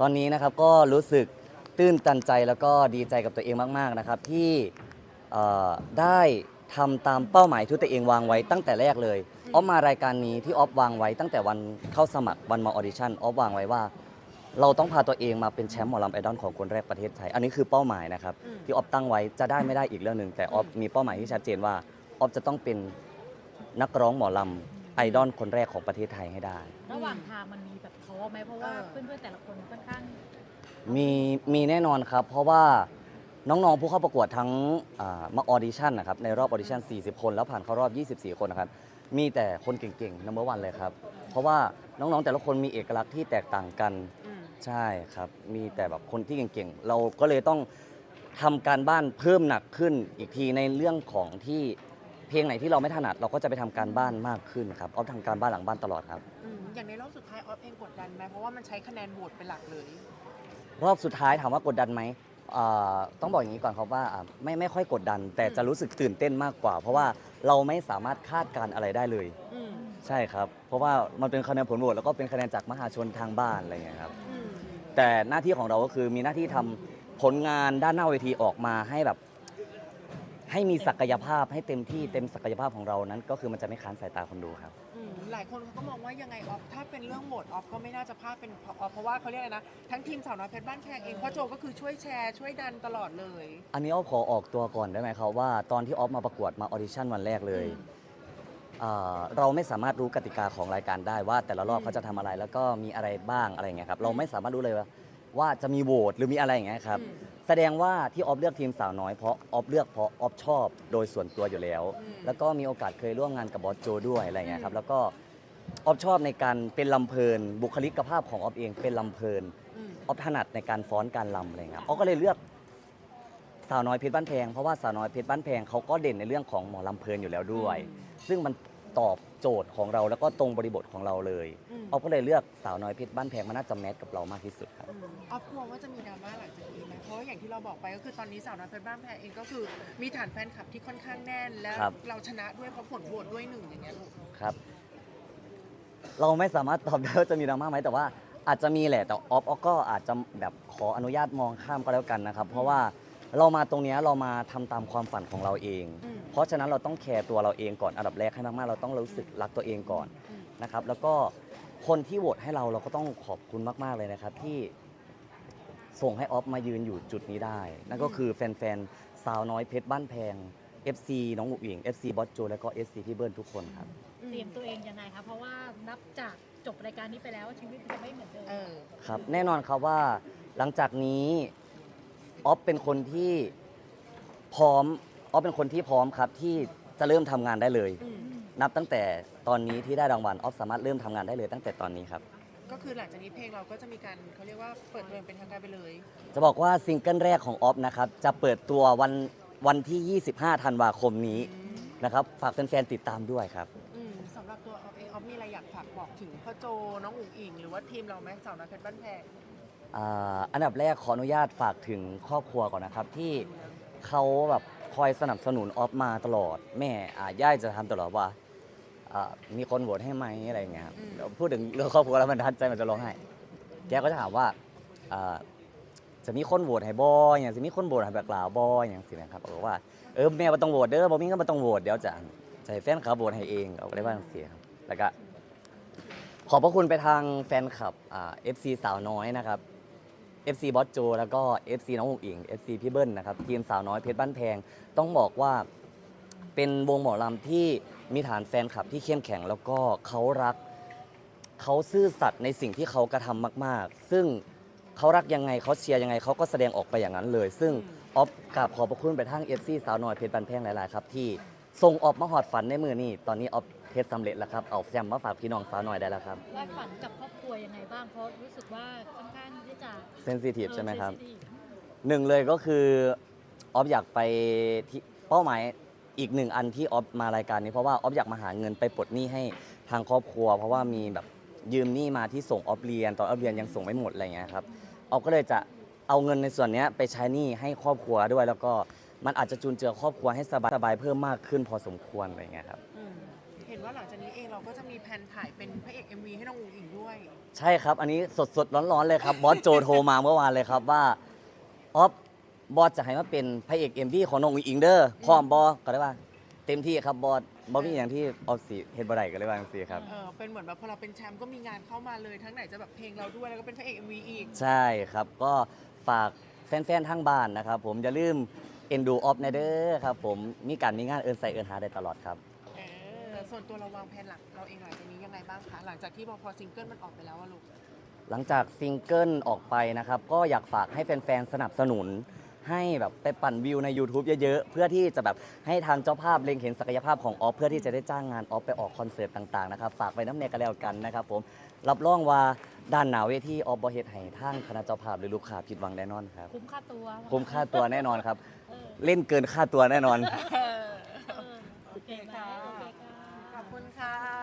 ตอนนี้นะครับก็รู้สึกตื้นตันใจแล้วก็ดีใจกับตัวเองมากๆนะครับ ที่เอ่อได้ทำตามเป้าหมายที่ตัวเองวางไว้ตั้งแต่แรกเลยออฟมารายการนี้ที่ออฟวางไว้ตั้งแต่วันเข้าสมัครวันมาออดิชั่นออฟวางไว้ว่า เราต้องพาตัวเองมาเป็นแชมป์หมอลำไอดอลของคนแรกประเทศไทย อันนี้คือเป้าหมายนะครับ อืม ที่ออฟตั้งไว้จะได้ไม่ได้อีกเรื่องหนึ่งแต่ออฟมีเป้าหมายที่ชัดเจนว่าออฟจะต้องเป็นนักร้องหมอลำ ไอดอลคนแรกของประเทศไทยให้ได้ ระหว่างทางมันมีแบบท้อไหมเพราะว่าเออเพื่อนๆแต่ละคนค่อนข้างมีมีแน่นอนครับ เพราะว่าน้องๆผู้เข้าประกวดทั้งอ่ามาออดิชั่นนะครับในรอบออดิชั่น 40 คนแล้วผ่านเข้ารอบ 24 คนนะครับมีแต่คนเก่งๆนัมเบอร์วันเลยครับ เพราะว่าน้องๆแต่ละคนมีเอกลักษณ์ที่แตกต่างกัน อืมใช่ครับ มีแต่แบบคนที่เก่งๆ เราก็เลยต้องทำการบ้านเพิ่มหนักขึ้นอีกทีในเรื่องของที่ เพลงไหนที่เราไม่ถนัดเราก็จะไปทำการบ้านมากขึ้นครับเอาทำการบ้านหลังบ้านตลอดครับอืมอย่างในรอบสุดท้ายออฟเองกดดันไหมเพราะว่ามันใช้คะแนนโหวตเป็นหลักเลย รอบสุดท้ายถามว่ากดดันไหมอ่าต้องบอกอย่างนี้ก่อนครับว่าอ่าไม่ไม่ค่อยกดดัน แต่จะรู้สึกตื่นเต้นมากกว่า เพราะว่าเราไม่สามารถคาดการณ์อะไรได้เลย อืมใช่ครับ เพราะว่ามันเป็นคะแนนผลโหวตแล้วก็เป็นคะแนนจากมหาชนทางบ้านอะไรอย่างเงี้ยครับ อืมแต่หน้าที่ของเราก็คือมีหน้าที่ทำผลงานด้านหน้าเวทีออกมาให้แบบ ให้มีศักยภาพให้เต็มที่เต็มศักยภาพของเรานั้น ก็คือมันจะไม่ค้านสายตาคนดูครับ อืมหลายคนเขาก็มองว่ายังไงออฟถ้าเป็นเรื่องโหวตออฟก็ไม่น่าจะพลาดเป็นออฟเพราะว่าเขาเรียกอะไรนะ ทั้งทีมสาวน้อยเพชรบ้านแพงเองพ่อโจก็คือช่วยแชร์ช่วยดันตลอดเลย อันนี้เอาขอออกตัวก่อนได้ไหมครับว่าตอนที่ออฟมาประกวดมาออดิชั่นวันแรกเลยอ่าเราไม่สามารถรู้กติกาของรายการได้ว่าแต่ละรอบอืมเขาจะทำอะไร แล้วก็มีอะไรบ้างอะไรอย่างเงี้ยครับเราไม่สามารถรู้เลยว่า ว่าจะมีโหวตหรือมีอะไรอย่างเงี้ยครับอืมแสดงว่าที่ออฟเลือกทีมสาวน้อยเพราะออฟเลือกเพราะออฟชอบโดยส่วนตัวอยู่แล้วอืมแล้วก็มีโอกาสเคยร่วมงานกับบอสโจด้วยอะไรเงี้ยครับอืมแล้วก็ออฟชอบในการเป็นลำเพลิน บุคลิกภาพของออฟเองเป็นลำเพลินอืมออฟถนัดในการฟ้อนการลำอะไรเงี้ยออฟก็เลยเลือกสาวน้อยเพชรบ้านแพงเพราะว่าสาวน้อยเพชรบ้านแพงเขาก็เด่นในเรื่องของหมอลำเพลินอยู่แล้วด้วย ซึ่งมัน ตอบโจทย์ของเราแล้วก็ตรงบริบทของเราเลยอืมออฟก็เลยเลือกสาวน้อยเพชรบ้านแพงมันน่าจะแมทกับเรามากที่สุดครับอืมออฟกลัวว่าจะมีดราม่าหลังจากนี้ไหมเพราะว่าอย่างที่เราบอกไปก็คือตอนนี้สาวน้อยเพชรบ้านแพงเองก็คือมีฐานแฟนคลับที่ค่อนข้างแน่นและครับ เราชนะด้วยเพราะผลโหวตด้วยหนึ่งอย่างเงี้ยลูกครับ เราไม่สามารถตอบได้ว่าจะมีดราม่าไหมแต่ว่าอาจจะมีแหละแต่ออฟออฟก็อาจจะแบบขออนุญาตมองข้ามก็แล้วกันนะครับ เพราะว่า เรามาตรงเนี้ยเรามาทำตามความฝันของเราเอง อืม เพราะฉะนั้นเราต้องแคร์ตัวเราเองก่อนอันดับแรกให้มากๆ เราต้องรู้สึกรักตัวเองก่อนอืมนะครับ แล้วก็คนที่โหวตให้เราเราก็ต้องขอบคุณมาก ๆเลยนะครับ ที่ส่งให้ออฟมายืนอยู่จุดนี้ได้ นั่นก็คือแฟนๆสาวน้อยเพชรบ้านแพง FC น้องอุ๋งอิง FC บอสโจแล้วก็ FC พี่เบิร์นทุกคนครับ เตรียมตัวเองยังไงคะเพราะว่านับจากจบรายการนี้ไปแล้วชีวิตมันจะไม่เหมือนเดิม เออ ครับแน่นอนครับว่าหลังจากนี้ ออฟเป็นคนที่พร้อมออฟเป็นคนที่พร้อมครับที่จะเริ่มทำงานได้เลยอืมนับตั้งแต่ตอนนี้ที่ได้รางวัลออฟสามารถเริ่มทำงานได้เลยตั้งแต่ตอนนี้ครับ ก็คือหลังจากนี้เพลงเราก็จะมีการเขาเรียกว่าเปิดตัวอย่างเป็นทางการไปเลย จะบอกว่าซิงเกิลแรกของออฟนะครับจะเปิดตัววันวันที่ 25 ธันวาคมนี้อืมนะครับฝากแฟนๆติดตามด้วยครับ อืมสำหรับตัวออฟเองออฟมีอะไรอยากฝากบอกถึงพ่อโจน้องอุ๋งอิง หรือว่าทีมเราไหมสาวน้อยเพชรบ้านแพง อันดับแรกขออนุญาตฝากถึงครอบครัวก่อนนะครับ ที่เขาแบบคอยสนับสนุนออฟมาตลอด แม่อ่าย่าจะทำตลอดว่าอ่ามีคนโหวตให้ไหมอะไรอย่างเงี้ยครับอืมเดี๋ยวพูดถึงเรื่องครอบครัวแล้วมันทัดใจมันจะร้องไห้แกก็จะถามว่าอ่าจะมีคนโหวตให้บอยอย่างจะมีคนโหวตให้แบบลาวบอยอย่างสินะครับบอกว่าเออแม่มาต้องโหวตเด้อบ่มีก็มาต้องโหวตเดี๋ยวจะจะให้แฟนคลับโหวตให้เองเอาไปได้บ้างเสียครับแล้วก็ขอบพระคุณไปทางแฟนคลับเอ่า FC สาวน้อยนะครับ FC บอสโจ แล้วก็ FC น้องอุ๋งอิง FC พี่เบิ้ลนะครับทีมสาวน้อยเพชรบ้านแพง ต้องบอกว่าเป็นวงหมอลำที่มีฐานแฟนคลับที่เข้มแข็ง แล้วก็เขารัก เขาซื่อสัตย์ในสิ่งที่เขากระทำมาก ๆ ซึ่งเขารักยังไงเขาเชียร์ยังไงเขาก็แสดงออกไปอย่างนั้นเลย ซึ่งออฟกราบขอบพระคุณไปทาง FC สาวน้อยเพชรบ้านแพงหลาย ๆ ครับที่ส่งออกมาหอดฝันในมือนี่ตอนนี้ออฟ เพชรสำเร็จแล้วครับ เอาแชมป์มาฝากพี่น้องสาวน้อยได้แล้วครับ วาดฝันกับครอบครัวยังไงบ้าง เพราะรู้สึกว่าค่อนข้างที่จะ เซนซิทีฟใช่ไหมครับเออ sensitive หนึ่งเลยก็คือออฟอยากไปที่เป้าหมายอีกหนึ่งอันที่ออฟมารายการนี้เพราะว่าออฟอยากมาหาเงินไปปลดหนี้ให้ทางครอบครัว เพราะว่ามีแบบยืมหนี้มาที่ส่งออฟเรียนตอนออฟเรียนยังส่งไม่หมดอะไรเงี้ยครับออฟก็เลยจะเอาเงินในส่วนเนี้ยไปใช้หนี้ให้ครอบครัวด้วย แล้วก็มันอาจจะจุนเจือครอบครัวให้สบายสบายเพิ่มมากขึ้นพอสมควรอะไรเงี้ยครับ อืมเห็น ว่าแล้วหลังจากนี้เองเราก็จะมีแผนถ่ายเป็นพระเอก MV ให้น้องอุ๋งอิงด้วย ใช่ครับ อันนี้สดสดๆร้อนๆเลยครับ บอสโจโทรมาเมื่อวานเลยครับว่าออฟบอสจะให้มาเป็นพระเอกเอ็มวีของน้องอุ๋งอิงเด้อพร้อมบอก็ได้ว่า เต็มที่ครับบอสบอสมีอย่างที่ออฟสิเฮ็ดบ่ได้ก็เลยว่าจังซี่ครับ เออเป็นเหมือนแบบพอเราเป็นแชมป์ก็มีงานเข้ามาเลย ทั้งไหนจะแบบเพลงเราด้วยแล้วก็เป็นพระเอก MV อีก ใช่ครับก็ฝากแฟนๆทางบ้านนะครับ ผมอย่าลืมเอ็นดูออฟในเด้อครับผมมีการมีงานเอินใส่เอินหาได้ตลอดครับเออส่วนตัวเราวางแผนหลักเราเองหลังจากนี้ยังไงบ้างคะ หลังจากที่พอพอซิงเกิลมันออกไปแล้วอะลูก หลังจากซิงเกิลออกไปนะครับ ก็อยากฝากให้แฟนๆ สนับสนุน ให้แบบไปปั่นวิวใน YouTube เยอะๆ เพื่อที่จะแบบให้ทางเจ้าภาพเล็งเห็นศักยภาพของออฟเพื่อที่จะได้จ้างงานออฟไปออกคอนเสิร์ตต่างๆนะครับฝากไปน้ำเนยกันแล้วกันนะครับผมรับรองว่าด้านหนาเวทีออฟบอเฮดให้ทางคณะเจ้าภาพหรือลูกค้าผิดหวังแน่นอนครับคุ้มค่าตัวคุ้มค่าตัวแน่นอนครับ เออเล่นเกินค่าตัวแน่นอน เออโอเคไหมโอเคค่ะขอบคุณ ค่ะ